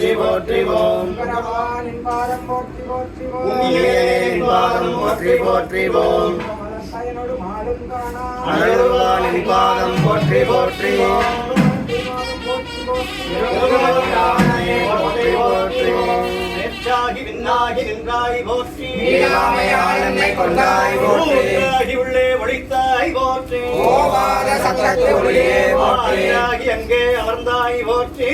போற்றி போற்றிவோம் பகவானின் பாதம் போற்றி போற்றிவோம் உண்மையின் பாதம் போற்றி போற்றிவோம் அருள்வாளின் பாதம் போற்றி போற்றிவோம் போற்றி போற்றி. திருமணானை போற்றி போற்றிவோம் விண்ணாகி நின்றாய் போற்றி. கொண்டாய் போற்றி. ஒளித்தாய் போற்றி. ஓவாத சத்தத்து ஒளியே போற்றி. அங்கே அமர்ந்தாய் போற்றி.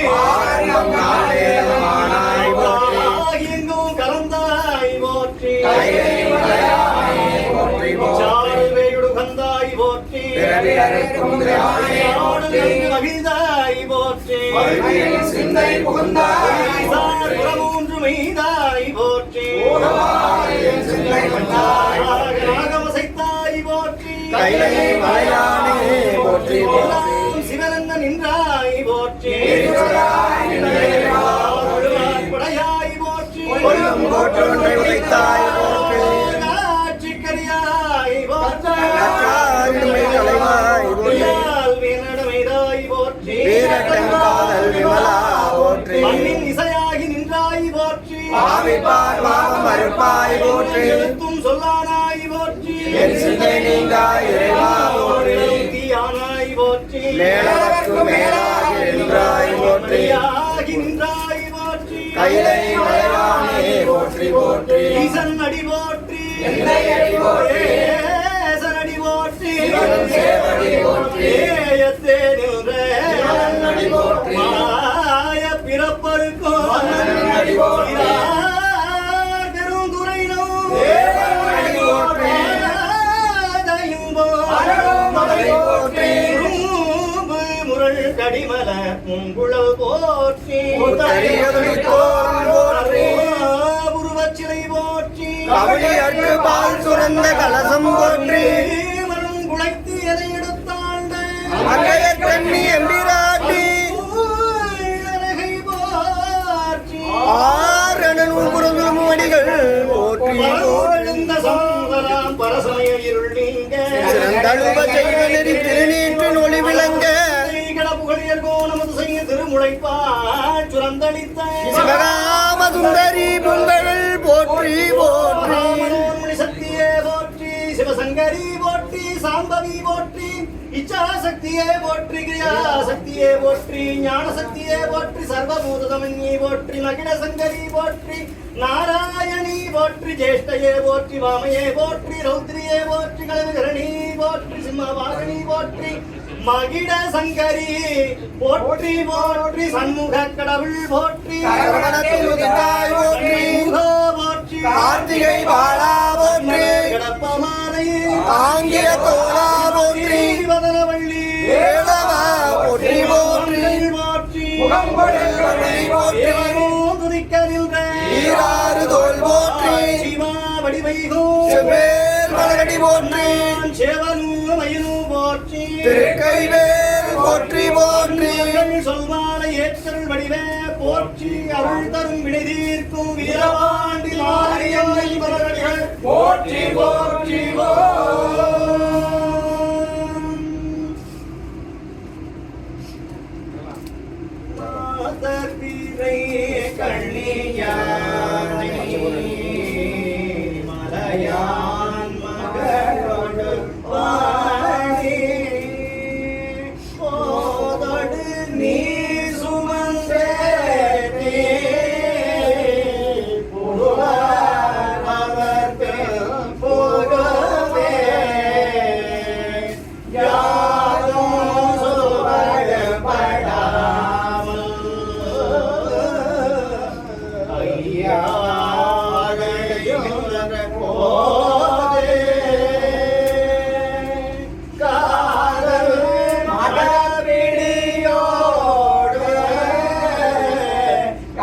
எங்கும் கலந்தாய் போற்றி. மகிழ்ந்தாய் போற்றி. வல்வியல் சிந்தை புகுந்தாய் சார் புறமூன்று மெய்தாய் போற்றி. சிந்தை போற்றி கைலை மலையானே போற்றி போற்றி. சிவனென்ன நின்றாய். போற்றி. படையாய் போற்றி கோட்டொன்றை உதைத்தாய் போற்றி. காட்சிக்கரியாய் போற்றி. நற்றாருண்மை தலைவாய் போற்றி. போற்றி. வீரட்டங்காதல் விமலா போற்றி. மண்ணின் இசையாகி நின்றாய் போற்றி. ஆவிப்பார் பாவம் மறுப்பாய் போற்றி. எழுத்தும் சொல்லானாய் போற்றி என் சிந்தை நீங்காய் இறைவா போற்றி தீயானாய் போற்றி மேலவர்க்கு மேலாகி நின்றாய் போற்றி ஆகி நின்றாய் போற்றி கைலை மலையானே போற்றி போற்றி ஈசன் அடி போற்றி எந்தை அடி போற்றி. ஏசன் அடி போற்றி சிவன் சேவடி போற்றி. ஏயத்தே நின்ற சிவன் அடி போற்றி. மாய பிறப்பருக்கும் அடி போற்றி. உருவச்சிலை போற்றி பால் சுரந்த கலசம் போற்றி. மனம் எதை எடுத்தாண்ட கண்ணி எம்பிராட்டி. ஆரணன் அடிகள் போற்றி. எழுந்த பரசமய இருள் நீங்க சிறந்தழுவ நெறி திருநீற்றின் ஒளி விளங்க. கடப்புகழியர் நமது செய்ய திருமுளைப்பால் சுரந்தளித்த சிவகாம பொங்கல் போற்றி போற்றி. சக்தியே போற்றி சிவசங்கரி போற்றி சாம்பவி போற்றி இச்சா சக்தியே போற்றி கிரியா சக்தியே போற்றி ஞான சக்தியே போற்றி சர்வபூததமன்யை போற்றி மகிழ சங்கரி போற்றி நாராயணி போற்றி ஜேஷ்டையே போற்றி வாமையே போற்றி ரௌத்ரியே போற்றி கலவிகரணி போற்றி சிம்மவாகனி போற்றி மகிட சங்கரி போற்றி போற்றி சண்முக கடவுள் போற்றி. போற்றி. கார்த்திகை பாலா போற்றி. கிடப்பமாலையே ஆங்கில தோலா போற்றி. வதனவள்ளி போற்றி போற்றி. போற்றி. போற்றி. துதிக்க நின்ற தோல் போற்றி. சிவா வடிவைகோ. மலரடி போற்றி. சேவனு மயிலு போற்றி. திருக்கைவேல் போற்றி போற்றி. சொல்வாலை ஏற்றல் வடிவே போற்றி. அருள் தரும் வினை தீர்க்கும் வீரவாண்டி மாரியம்மை மலரடிகள் போற்றி போற்றி மாதபிரை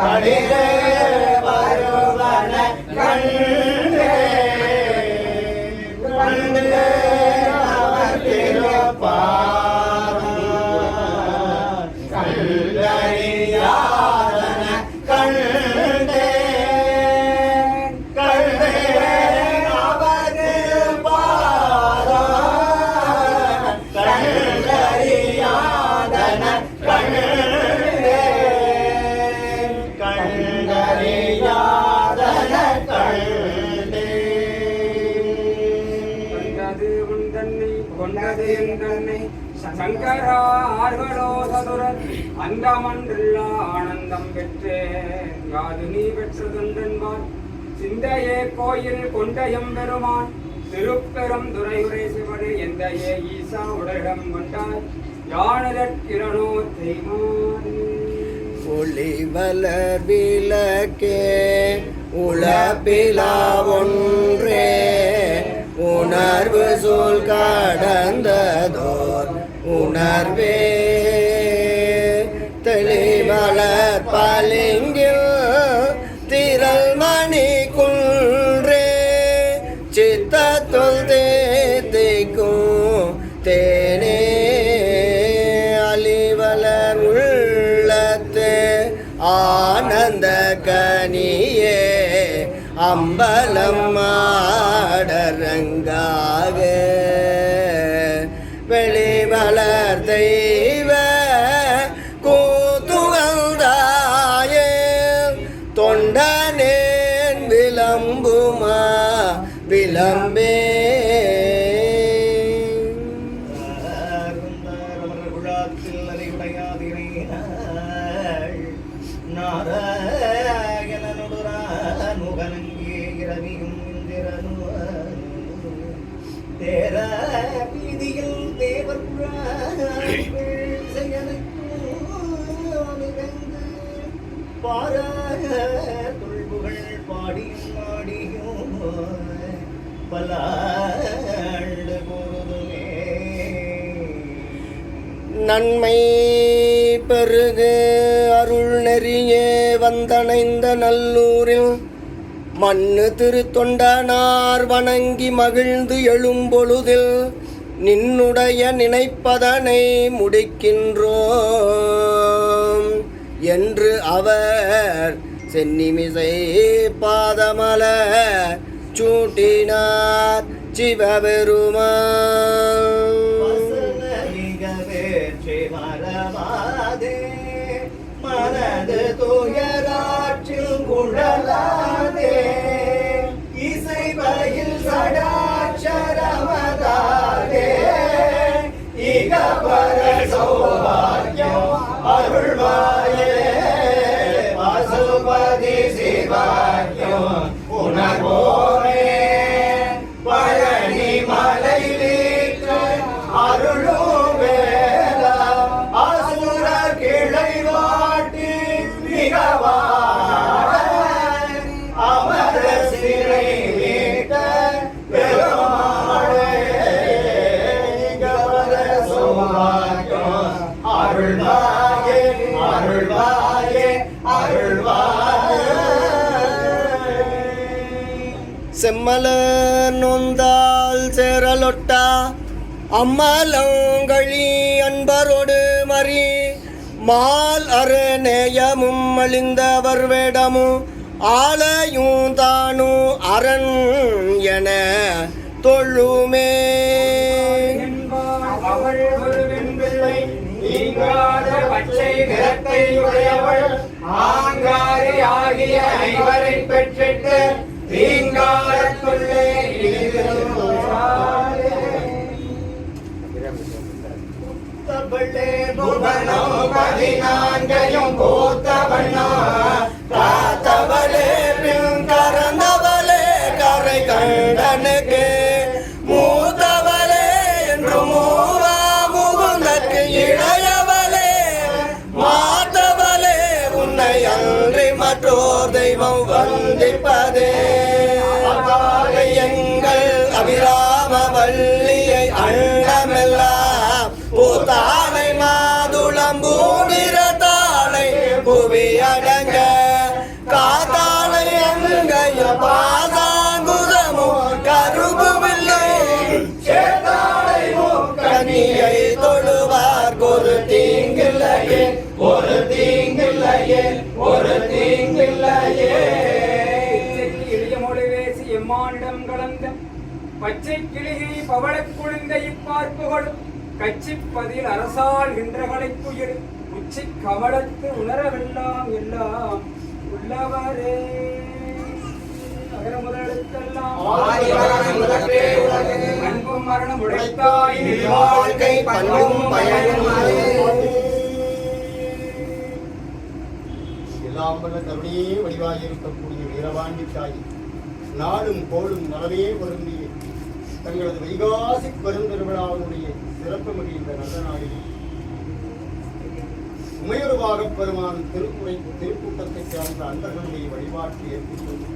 களிரே அந்தமன்றுள்ள ஆனந்தம் பெற்றேன் யாது நீ பெற்றதுண்டென்பான் சிந்தையே கோயில் கொண்டயம் பெருமான் திருப்பெரும் துறையுரை சிவனே எந்தையே ஈசா உடலிடம் கொண்டார் யானதற்கிரணோ தெய்வான். ஒளி வளர் விளக்கே உளப்பிலா ஒன்றே. உணர்வு சொல் கடந்ததோர் உணர்வே. தெளிவளர் பளிங்கில் திரள் மணி குன்றே சித்தத்துள் தேக்கும் தேனே அலிவலர் உள்ளத்து ஆனந்த கனியே அம்பலம் மாடரங்காக விளம்பே. குழாத்தில் அறிவுடையாதினை நாராயணனுடன் நன்மை பெருகு அருள் நெறியே வந்தணைந்த நல்லூரில் மண்ணு திருத்தொண்டனார் வணங்கி மகிழ்ந்து எழும்பொழுதில் நின்னுடைய நினைப்பதனை முடிக்கின்றோம் என்று அவர் சென்னிமிசை பாதமலர் சூட்டினார் சிவபெருமான் மனது துயராற்றில் குழலாதே. இசை பயில் சடாட்சரமதாதே இகபர சௌபாகியம் அருள்வாயே பசுபதி சிவாக்கியம் உனகோ செம்மல நொந்தால் சேரலொட்டா. அம்மலங்கழி அன்பரோடு மறி. மால் அரணேயமும் அழிந்தவர் வேடமும் ஆலையும் தானும் அரண் என தொழுமே. பெற்றிட்டு. அவள் புவனம் பதினான்கையும் பூத்தவண்ணா காத்தவளே. பச்சை கிளியை பவளக் குளிர்ந்த இப்பார்ப்புகளும் கச்சிப்பதில் அரசால் நின்றகளை குயில் உச்சி கமலத்து உணரவெல்லாம் எல்லாம் உள்ளவரே. அகர முதலெழுத்தெல்லாம். அன்பும் மரணம் உழைத்தாய் வாழ்க்கை பண்பும் பயனும் எல்லாம் வல்ல கருணையே வடிவாக இருக்கக்கூடிய வீரவாண்டி தாய் நாடும் கோளும் நலமே பொருந்திய தங்களது வைகாசி பெருந்திருவிழாவுடைய சிறப்பு மிகுந்த நல்ல நாளில் உமையொருவாகப் பெருமான் திருக்குறை திருக்கூட்டத்தைச் சார்ந்த அன்பர்களுடைய வழிபாட்டு ஏற்பட்டு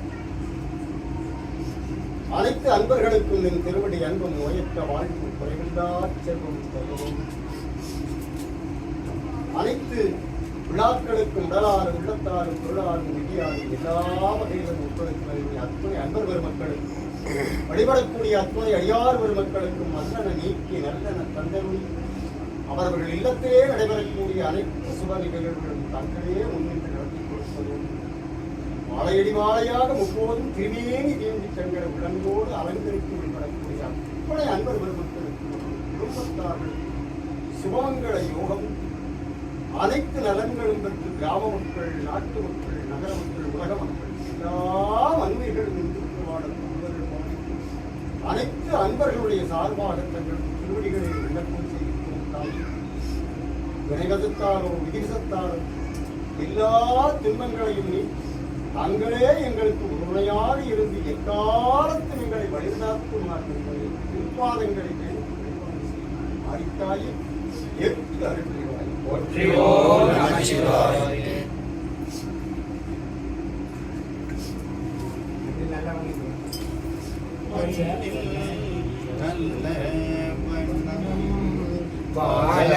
அனைத்து அன்பர்களுக்கும் என் திருவடி அன்பும் நோயற்ற வாழ்வு குறைவில்லா செல்வம் தருவோம். அனைத்து விழாக்களுக்கும் உடலாறு உள்ளத்தாறு பொருளாறு விதியாரும் எல்லா வகையிலும் ஒத்துழைப்பு அத்துணை அன்பர் பெருமக்களுக்கும் வழிபடக்கூடிய அத்துணை அடியார் பெருமக்களுக்கும் மன்னன நீக்கி நல்லன தந்தருளி. அவர்கள் இல்லத்திலே நடைபெறக்கூடிய அனைத்து சுப நிகழ்வுகளும் தங்களே முன்னின்று நடத்தி கொடுப்பதும். மாலையடி மாலையாக முப்போதும் திருமேனி தீண்டி தங்களை உடம்போடு அலங்கரித்து வழிபடக்கூடிய அத்துணை அன்பர் பெருமக்களுக்கும் குடும்பத்தார்கள் சுபமங்கள யோகம் அனைத்து நலன்களும் பெற்று கிராம மக்கள் நாட்டு மக்கள் நகர மக்கள் உலக மக்கள் எல்லா அன்மைகளும் இன்று அனைத்து அன்பர்களுடைய சார்பாக தங்கள் திருவடிகளை விண்ணப்பம் செய்கிறோம் தாய். வினைவசத்தாரோ விதிவிசத்தாரோ எல்லா துன்பங்களையும் நீ தங்களே எங்களுக்கு உறுதுணையாக இருந்து எக்காலத்தும் எங்களை வழிநடத்துமாறு எங்களை திருப்பாதங்களை அடித்தாயே. எட்டு அருள் புரிவாய். வாழ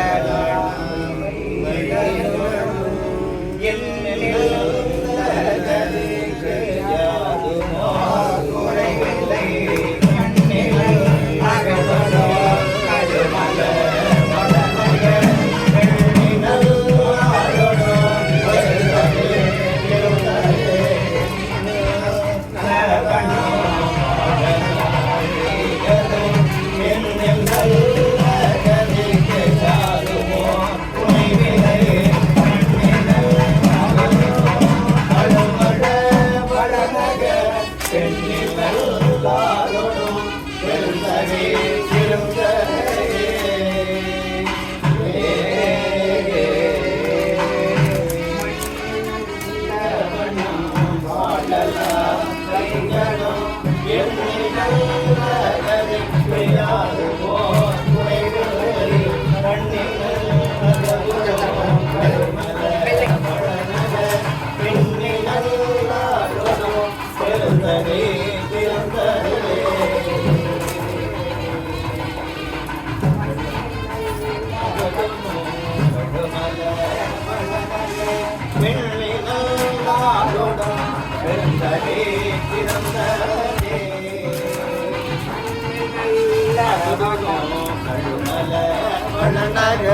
நம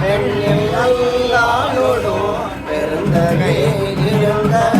பெண்ணில் நல்லாளோடு பெருந்தகை இருந்ததே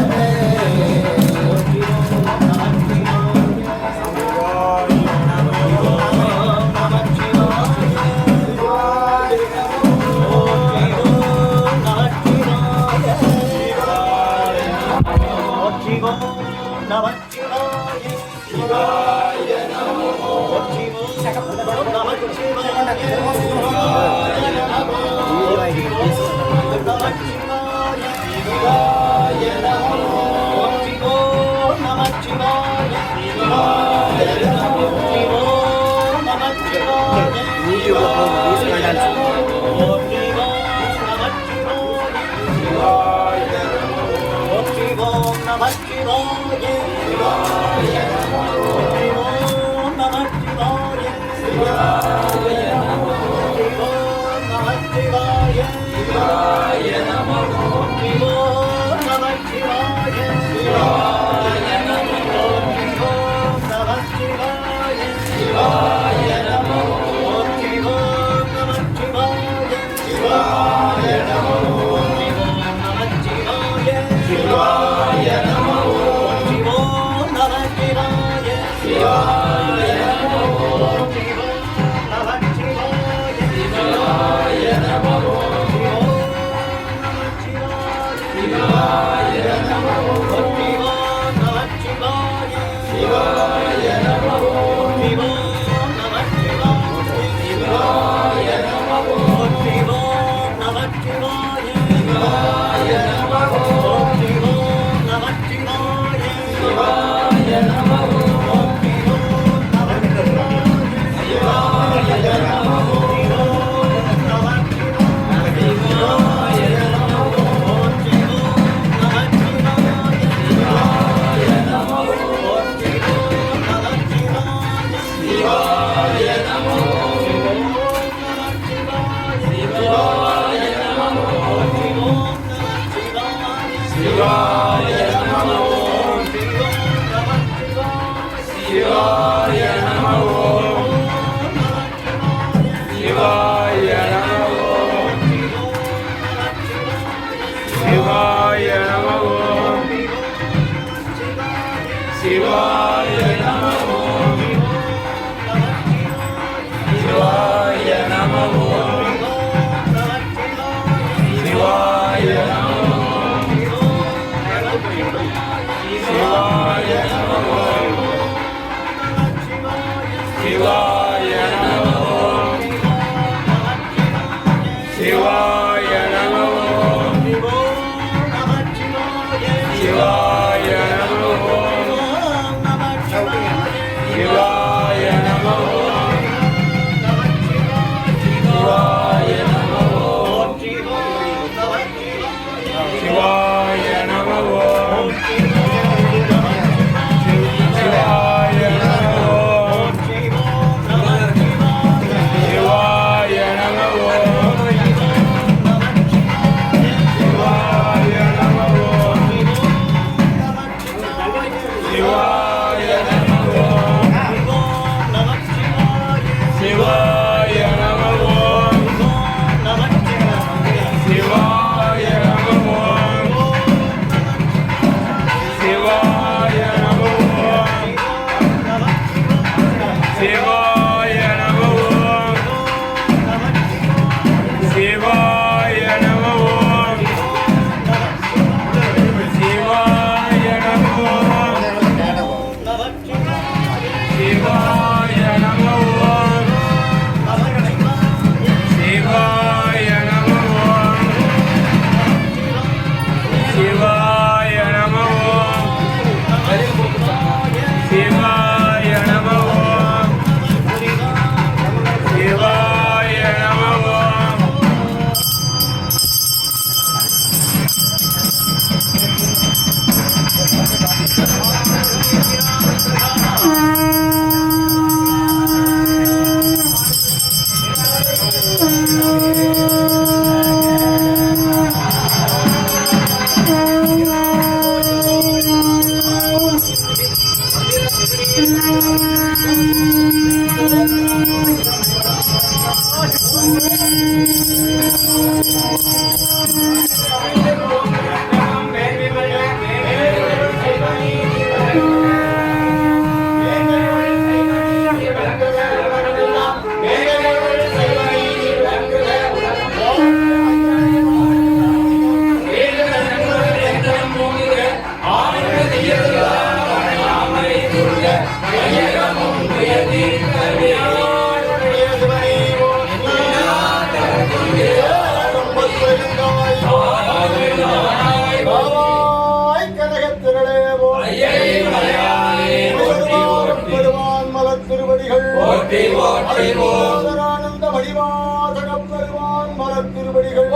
மலத்திருவடிகள் ஆனந்த வடிவாசகப்பெருமான் மலத்திருவடிகள்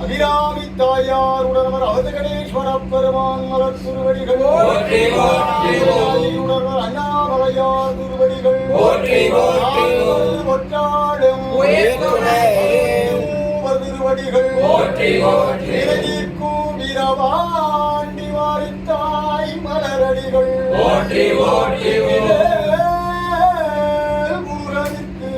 அபிராமி தாயார் உடனவர் அவதகணேஸ்வர பெருமான் மலத்திருவடிகள் உடனவர் அண்ணாமலையார் திருவடிகள். ஒற்றாடும் திருவடிகள். வீரவா பேரடிகள் ஓட்டி ஓட்டி. முரணித்து